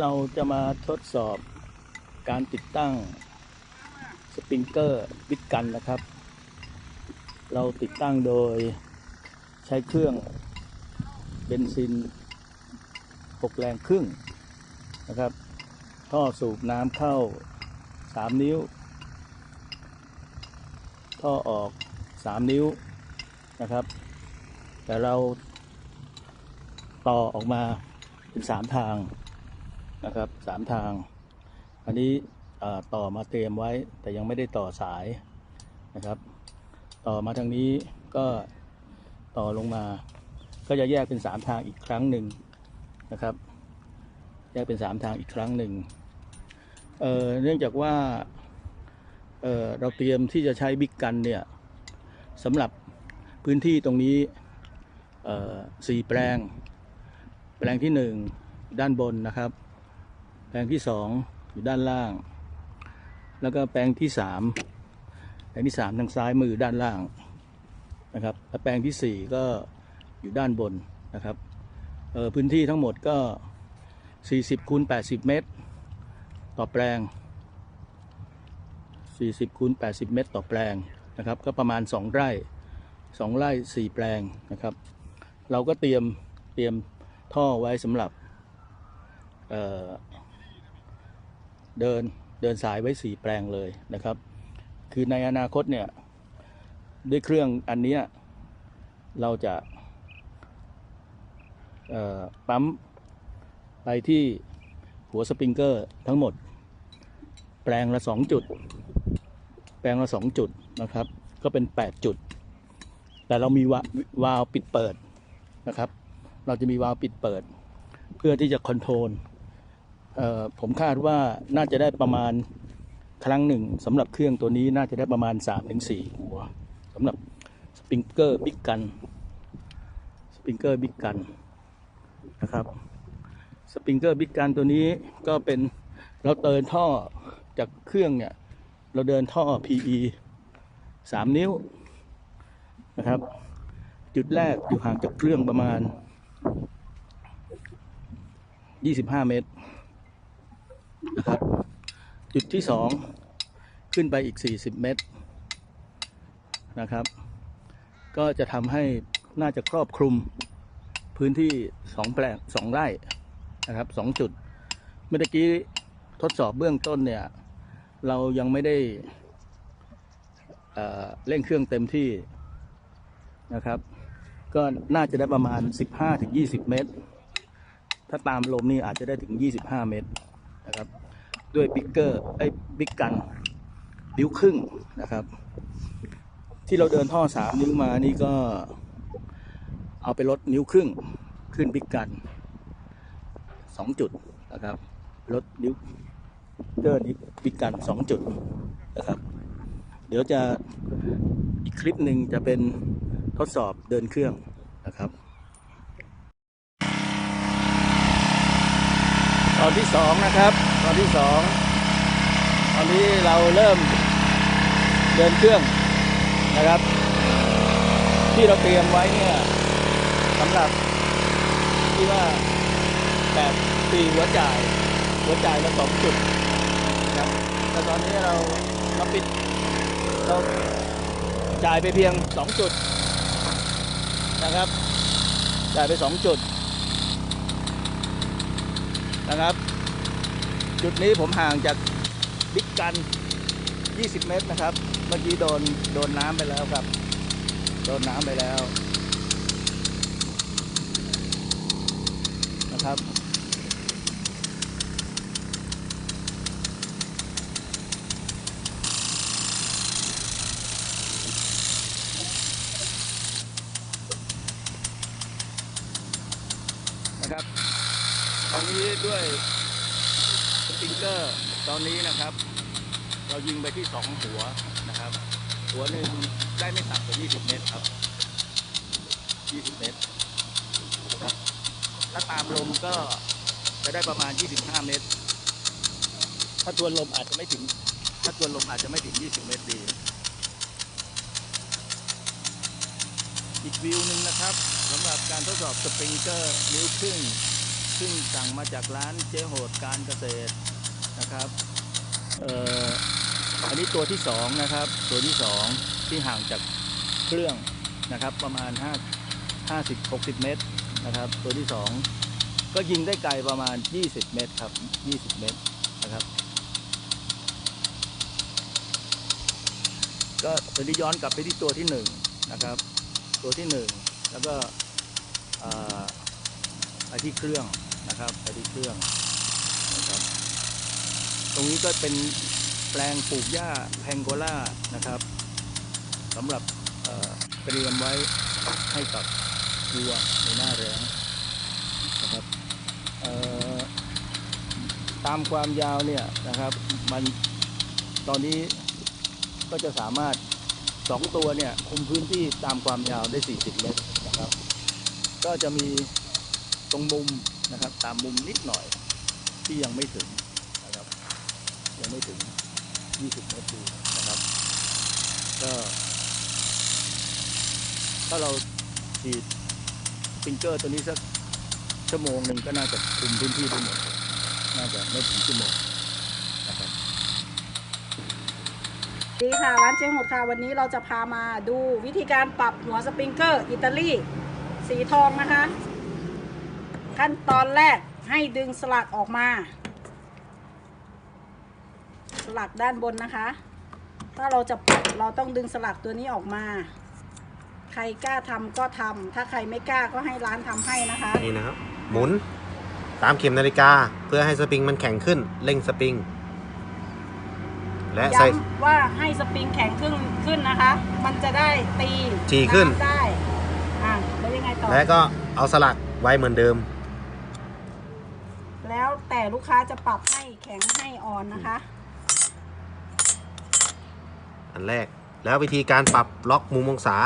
เราจะมาทดสอบการติดตั้งสปริงเกอร์วิดกันนะครับ เราติดตั้งโดยใช้เครื่องเบนซิน 6 แรงครึ่งนะครับ ท่อสูบน้ำเข้า 3 นิ้ว ท่อออก 3 นิ้วนะครับ แต่เราต่อออกมาเป็นสามทาง นะครับสามทาง อันนี้ต่อมาเตรียมไว้แต่ยังไม่ได้ต่อสายนะครับ ต่อมาทางนี้ก็ต่อลงมา ก็จะแยกเป็นสามทางอีกครั้งหนึ่งนะครับ แยกเป็นสามทางอีกครั้งหนึ่งเเนื่องจากว่าเเราเตรียมที่จะใช้บิ๊กกันเนี่ยสำหรับพื้นที่ตรงนี้สี่แปลง แปลงที่หนึ่งด้านบนนะครับ แปลงที่สองอยู่ด้านล่าง แล้วก็แปลงที่สามแปลงที่สามทางซ้ายมือด้านล่างนะครับและแปลงที่สี่ก็อยู่ด้านบนนะครับเออพื้นที่ทั้งหมดก็ 40คูณ80 เมตร ต่อแปลง 40คูณ80 เมตร ต่อแปลงนะครับ ก็ประมาณ 2 ไร่ 2 ไร่ 4 แปลงนะครับ เราก็เตรียมเตรียมท่อไว้สำหรับ เดินเดินสายไว้ 4 แปลงเลยนะครับ คือในอนาคตเนี่ยด้วยเครื่องอันนี้เราจะปั๊มไปที่หัวสปริงเกอร์ทั้งหมด แปลงละ 2 จุด แปลงละ 2 จุดนะครับ ก็เป็น 8 จุด แต่เรามีวาล์วปิดเปิดนะครับ เราจะมีวาล์วปิดเปิด เพื่อที่จะคอนโทรล ผมคาดว่าน่าจะได้ประมาณครั้งหนึ่งสำหรับเครื่องตัวนี้น่าจะได้ประมาณ 3-4 หัวสำหรับสปริงเกอร์บิ๊กกันสปริงเกอร์บิ๊กกันนะครับสปริงเกอร์บิ๊กกันตัวนี้ก็เป็นเราเดินท่อจากเครื่องเนี่ย เราเดินท่อ PE 3 นิ้วนะครับ จุดแรกอยู่ห่างจากเครื่องประมาณ 25 เมตร นะครับ จุดที่2ขึ้นไปอีก 40 เมตรนะครับ ก็จะทำให้น่าจะครอบคลุมพื้นที่2แปลง2ไร่นะครับสองจุด เมื่อกี้ทดสอบเบื้องต้นเนี่ย เรายังไม่ได้เเร่งเครื่องเต็มที่นะครับ ก็น่าจะได้ประมาณ 15-20 เมตร ถ้าตามลมนี่อาจจะได้ถึง 25 เมตร ด้วยบิ๊กเกอร์ไอ้บิ๊กกันนิ้วครึ่งนะครับ ที่เราเดินท่อ3นิ้วมานี่ก็เอาไปลดนิ้วครึ่งขึ้นบิ๊กกันสองจุดนะครับรถนิ้วเกอร์นี้ปิดกันสองจุดนะครับ เดี๋ยวจะอีกคลิปหนึ่งจะเป็นทดสอบเดินเครื่องนะครับ ตอนที่สองนะครับ ตอนที่สองตอนนี้เราเริ่มเดินเครื่องนะครับ ที่เราเตรียมไว้เนี่ยสำหรับที่ว่าแบบปีหัวจ่าย หัวจ่ายละสองจุดนะครับแต่ตอนนี้เราเราปิดเราจ่ายไปเพียงสองจุดนะครับ จ่ายไปสองจุด นะครับ จุดนี้ผมห่างจากบิ๊กกัน 20 เมตรนะครับ เมื่อกี้โดนโดนน้ำไปแล้วครับ โดนน้ำไปแล้วนะครับนะครับตอนนี้ ด้วยสปริงเกอร์ตอนนี้นะครับ เรายิงไปที่สองหัวนะครับ หัวหนึ่งได้ไม่ต่ำกว่า 20 เมตรครับ 20 เมตรนะครับถ้าตามลมก็จะได้ประมาณ 25 เมตร ถ้าทวลมอาจจะไม่ถึง ถ้าทวลมอาจจะไม่ถึง 20 เมตรดี อีกวิวหนึ่งนะครับสำหรับการทดสอบสปริงเกอร์นิ้วครึ่ง ซึ่งสั่งมาจากร้านเจ๊โหดการเกษตรนะครับเอ่ออันนี้ตัวที่สองนะครับตัวที่สองที่ห่างจากเครื่องนะครับประมาณ 5 50 60 เมตรนะครับ ตัวที่สองก็ยิงได้ไกลประมาณ 20 เมตรครับ 20 เมตรนะครับก็ตอนนี้ย้อนกลับไปที่ตัวที่หนึ่งนะครับ ตัวที่หนึ่งแล้วก็อ่า ไปที่เครื่องนะครับไปที่เครื่องนะครับตรงนี้ก็เป็นแปลงปลูกหญ้าแพงโกล่านะครับสำหรับเตรียมไว้ให้กับวัวในหน้าแรงนะครับตามความยาวเนี่ยนะครับมันตอนนี้ก็จะสามารถสองตัวเนี่ยคุมพื้นที่ตามความยาวได้ 40 เมตรนะครับ ก็จะมี ตรงมุมนะครับ ตามมุมนิดหน่อยที่ยังไม่ถึงนะครับ ยังไม่ถึง 20 เมตรดีนะครับ ก็ถ้าเราฉีดสปริงเกอร์ตัวนี้สักชั่วโมงหนึ่งก็น่าจะคุมพื้นที่ได้หมด น่าจะไม่ถึงชั่วโมงนะครับดีค่ะ ร้านเจ๊หมดค่ะ วันนี้เราจะพามาดูวิธีการปรับหัวสปริงเกอร์อิตาลีสีทองนะคะ ขั้นตอนแรกให้ดึงสลักออกมา สลักด้านบนนะคะ ถ้าเราจะปรับเราต้องดึงสลักตัวนี้ออกมา ใครกล้าทำก็ทำถ้าใครไม่กล้าก็ให้ร้านทำให้นะคะ นี่นะครับ หมุนตามเข็มนาฬิกาเพื่อให้สปริงมันแข็งขึ้นเร่งสปริง และใส่ ย้ำว่าให้สปริงแข็งขึ้นขึ้นนะคะ มันจะได้ตีถี่ขึ้นำได้ อะแล้วยังไงต่อและก็เอาสลักไว้เหมือนเดิม แล้วแต่ลูกค้าจะปรับให้แข็งให้อ่อนนะคะ อันแรกแล้ววิธีการปรับล็อกมุมองศา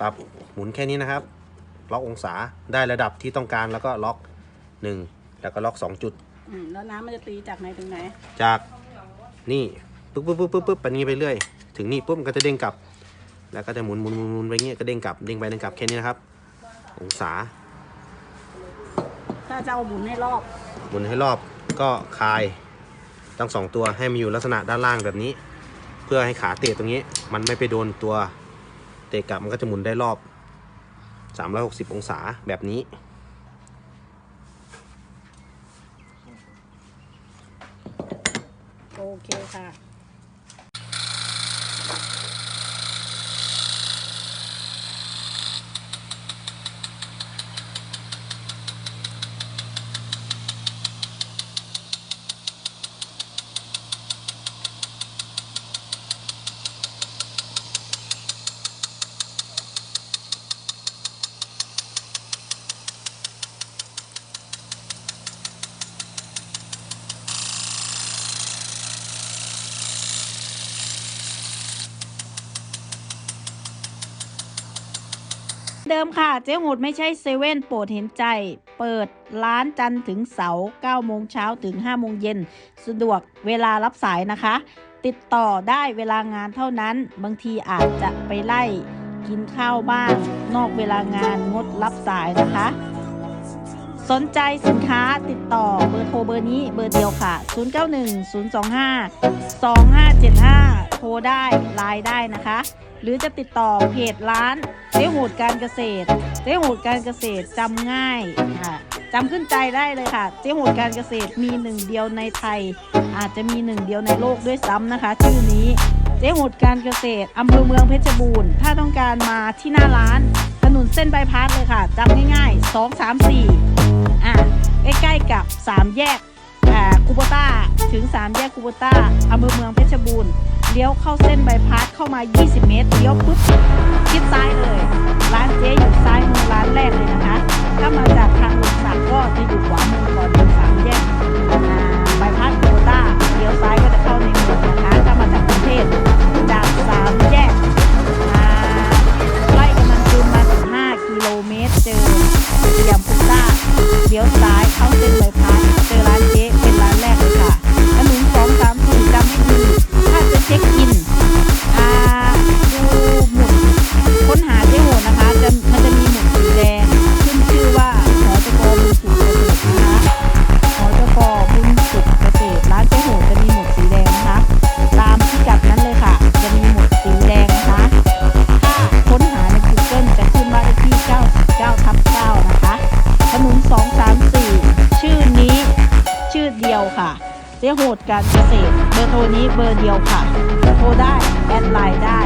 ปรับหมุนแค่นี้นะครับ ล็อกองศาได้ระดับที่ต้องการแล้วก็ล็อก 1 แล้วก็ล็อก 2 จุด อืมแล้วน้ำมันจะตีจากไหนถึงไหน จากนี่ปุ๊บปุ๊บปุ๊บปุ๊บปุ๊บไปนี้ไปเรื่อย ถึงนี่ปุ๊บมันก็จะเด้งกลับ แล้วก็จะหมุนหมุนหมุนหมุนไปเงี้ยก็เด้งกลับเด้งไปเด้งกลับแค่นี้นะครับ องศา ถ้าจะเอาหมุนให้รอบหมุนให้รอบก็คลายทั้งสองตัวให้มันอยู่ลักษณะด้านล่างแบบนี้ เพื่อให้ขาเตะตรงนี้ มันไม่ไปโดนตัวเตะกลับมันก็จะหมุนได้รอบ 360 องศาแบบนี้ โอเคค่ะ มค่ะ เจ๊หมดไม่ใช่เซเว่นโปรดเห็นใจ เปิดร้านจันทร์ถึงเสาร์9โมงเช้าถึง5โมงเย็น สะดวกเวลารับสายนะคะ ติดต่อได้เวลางานเท่านั้น บางทีอาจจะไปไล่กินข้าวบ้าง นอกเวลางานงดรับสายนะคะ สนใจสินค้าติดต่อเบอร์โทรเบอร์นี้เบอร์เดียวค่ะ 091 025 2575 โทรได้ไลน์ได้นะคะ หรือจะติดต่อเพจร้านเจ๊โหดการเกษตรเจ๊โหดการเกษตรจำง่ายค่ะจำขึ้นใจได้เลยค่ะ เจ๊โหดการเกษตรมีหนึ่งเดียวในไทย อาจจะมีหนึ่งเดียวในโลกด้วยซ้ำนะคะ ชื่อนี้เจ๊โหดการเกษตรอำเภอเมืองเพชรบูรณ์ถ้าต้องการมาที่หน้าร้านถนนเส้นใบพาสเลยค่ะจำง่ายๆ 2 3 4อะใกล้ๆกับ 3 แยกคูโบต้าถึง 3 แยกคูโบต้าอำเภอเมืองเพชรบูรณ์ เลี้ยวเข้าเส้นบายพาสเข้ามา 20 เมตรเลี้ยวปุ๊บชิดซ้ายเลย ร้านเจ๊อยู่ซ้ายมือร้านแรกเลยนะคะ ถ้ามาจากทางหลวงสามก็จะอยู่ขวามือก่อนถึงสามแยกใบายพาสโคต้าเลี้ยวซ้ายก็จะเข้าในเมืองนะคะ ถ้ามาจากกรุงเทพจากสามแยก การเกษตรเบอร์โทรนี้เบอร์เดียวค่ะ โทรได้ แอดไลน์ได้